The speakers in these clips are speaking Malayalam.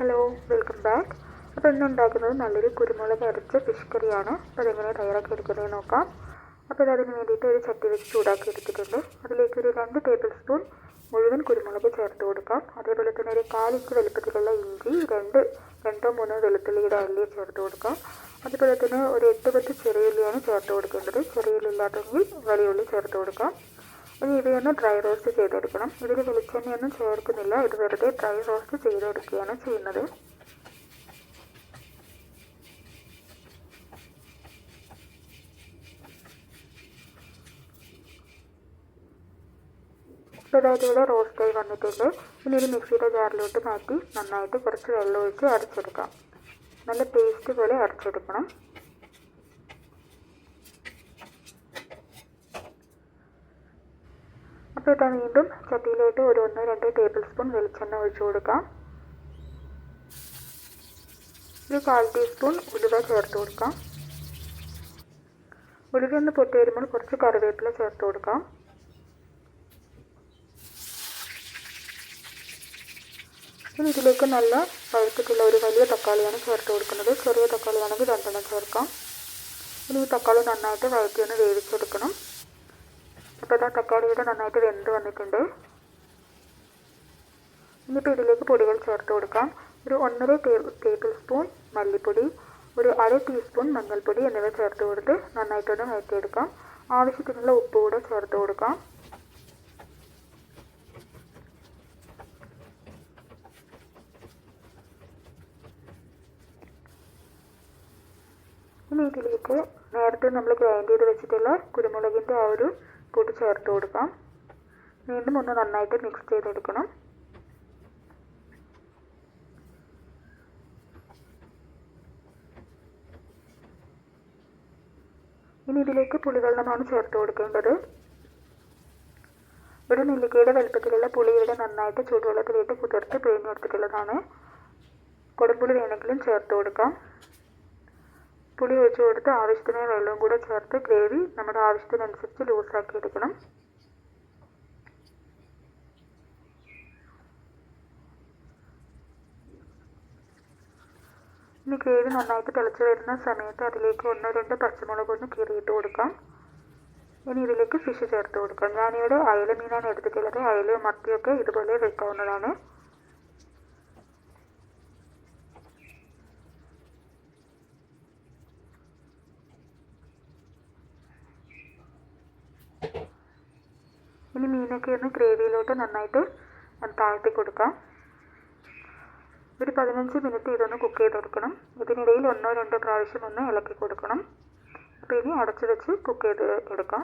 ഹലോ വെൽക്കം ബാക്ക് അപ്പോൾ ഇന്ന് ഉണ്ടാക്കുന്നത് നല്ലൊരു കുരുമുളക് അരച്ച ഫിഷ് കറിയാണ്. അപ്പോൾ അതെങ്ങനെ തയ്യാറാക്കി എടുക്കുന്നത് നോക്കാം. അപ്പോൾ ഇത് അതിന് വേണ്ടിയിട്ട് ഒരു ചട്ടി വെച്ച് ചൂടാക്കി എടുത്തിട്ടുണ്ട്. അതിലേക്ക് ഒരു രണ്ട് ടേബിൾ സ്പൂൺ മുഴുവൻ കുരുമുളക് ചേർത്ത് കൊടുക്കാം. അതേപോലെ തന്നെ ഒരു കാലിഞ്ച് വലുപ്പത്തിലുള്ള ഇഞ്ചി രണ്ട് രണ്ടോ മൂന്നോ വെളുത്തുള്ളിയുടെ അല്ലി ചേർത്ത് കൊടുക്കാം. അതുപോലെ തന്നെ ഒരു എട്ട് പത്ത് ചെറിയുള്ളിയാണ് ചേർത്ത് കൊടുക്കേണ്ടത്. ചെറിയുള്ളി ഇല്ലാത്തെങ്കിൽ വലിയ ഉള്ളി ചേർത്ത് കൊടുക്കാം. ഇനി ഇവയൊന്ന് ഡ്രൈ റോസ്റ്റ് ചെയ്തെടുക്കണം. ഇതിൽ വെളിച്ചെണ്ണയൊന്നും ചേർക്കുന്നില്ല. ഇത് വെറുതെ ഡ്രൈ റോസ്റ്റ് ചെയ്തെടുക്കുകയാണ് ചെയ്യുന്നത്. ഇവിടെ റോസ്റ്റായി വന്നിട്ടുണ്ട്. ഇനി ഒരു മിക്സിയുടെ ജാറിലോട്ട് മാറ്റി നന്നായിട്ട് കുറച്ച് വെള്ളം ഒഴിച്ച് അരച്ചെടുക്കാം. നല്ല പേസ്റ്റ് പോലെ അരച്ചെടുക്കണം. അപ്പോൾ വീണ്ടും ചട്ടിയിലോട്ട് ഒരു ഒന്നോ രണ്ടോ ടേബിൾ സ്പൂൺ വെളിച്ചെണ്ണ ഒഴിച്ചു കൊടുക്കാം. ഒരു കാൽ ടീസ്പൂൺ ഉലുവ ചേർത്ത് കൊടുക്കാം. ഉലുവ ഒന്ന് പൊട്ടി വരുമ്പോൾ കുറച്ച് കറിവേപ്പില ചേർത്ത് കൊടുക്കാം. ഇനി ഇതിലേക്ക് നല്ല പഴുത്തിട്ടുള്ള ഒരു വലിയ തക്കാളിയാണ് ചേർത്ത് കൊടുക്കുന്നത്. ചെറിയ തക്കാളിയാണെങ്കിൽ രണ്ടെണ്ണം ചേർക്കാം. ഇനി ഈ തക്കാളി നന്നായിട്ട് വഴറ്റി ഒന്ന് വേവിച്ചെടുക്കണം. അപ്പോൾ ഇതാ തക്കാളിയുടെ നന്നായിട്ട് വെന്ത് വന്നിട്ടുണ്ട്. ഇനിയിപ്പോൾ ഇതിലേക്ക് പൊടികൾ ചേർത്ത് കൊടുക്കാം. ഒരു ഒന്നര ടേബിൾ സ്പൂൺ മല്ലിപ്പൊടി ഒരു അര ടീസ്പൂൺ മഞ്ഞൾപ്പൊടി എന്നിവ ചേർത്ത് കൊടുത്ത് നന്നായിട്ടൊന്ന് വഴറ്റിയെടുക്കാം. ആവശ്യത്തിനുള്ള ഉപ്പ് കൂടെ ചേർത്ത് കൊടുക്കാം. ഇനി ഇതിലേക്ക് നേരത്തെ നമ്മൾ ഗ്രൈൻഡ് ചെയ്ത് വെച്ചിട്ടുള്ള കുരുമുളകിന്റെ ആ ഒരു കൂട്ടി ചേർത്ത് കൊടുക്കാം. വീണ്ടും ഒന്ന് നന്നായിട്ട് മിക്സ് ചെയ്തെടുക്കണം. ഇനി ഇതിലേക്ക് പുളിവെള്ളമാണ് ചേർത്ത് കൊടുക്കേണ്ടത്. ഒരു നെല്ലിക്കയുടെ വലുപ്പത്തിലുള്ള പുളി ഇവിടെ നന്നായിട്ട് ചൂടുവെള്ളത്തിലിട്ട് കുതിർത്ത് പിഴിഞ്ഞെടുത്തിട്ടുള്ളതാണ്. കൊടുമ്പുളി വേണമെങ്കിലും ചേർത്ത് കൊടുക്കാം. പുളി ഒഴിച്ച് കൊടുത്ത് ആവശ്യത്തിന് വെള്ളവും കൂടെ ചേർത്ത് ഗ്രേവി നമ്മുടെ ആവശ്യത്തിനനുസരിച്ച് ലൂസാക്കി എടുക്കണം. ഇനി ഗ്രേവി നന്നായിട്ട് തിളച്ച് വരുന്ന സമയത്ത് അതിലേക്ക് ഒന്നോ രണ്ട് പച്ചമുളക് ഒന്ന് കീറിയിട്ട് കൊടുക്കാം. ഇനി ഇതിലേക്ക് ഫിഷ് ചേർത്ത് കൊടുക്കാം. ഞാനിവിടെ അയല മീനാണ് എടുത്തിട്ടുള്ളത്. അയലയും മത്തിയൊക്കെ ഇതുപോലെ വെക്കാവുന്നതാണ്. ഇനി മീനൊക്കെ ഒന്ന് ഗ്രേവിയിലോട്ട് നന്നായിട്ട് താഴ്ത്തി കൊടുക്കാം. ഒരു പതിനഞ്ച് മിനിറ്റ് ഇതൊന്ന് കുക്ക് ചെയ്തെടുക്കണം ഇതിനിടയിൽ ഒന്നോ രണ്ടോ പ്രാവശ്യം ഒന്ന് ഇളക്കി കൊടുക്കണം. അപ്പോൾ ഇനി അടച്ചു വെച്ച് കുക്ക് ചെയ്ത് എടുക്കാം.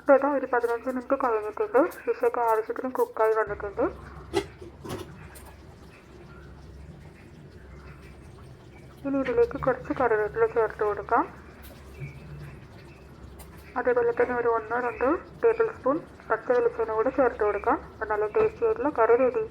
അപ്പോൾ ഇതാ ഒരു പതിനഞ്ച് മിനിറ്റ് കഴിഞ്ഞിട്ടുണ്ട്. ഫിഷൊക്കെ ആവശ്യത്തിന് കുക്കായി വന്നിട്ടുണ്ട്. ഇനി ഇതിലേക്ക് കുറച്ച് കറിവേപ്പില ചേർത്ത് കൊടുക്കാം. അതേപോലെ തന്നെ ഒരു ഒന്നോ രണ്ടോ ടേബിൾ സ്പൂൺ പച്ച വെളിച്ചെണ്ണ കൂടെ ചേർത്ത് കൊടുക്കാം. നല്ല ടേസ്റ്റി ആയിട്ടുള്ള കറി റെഡി.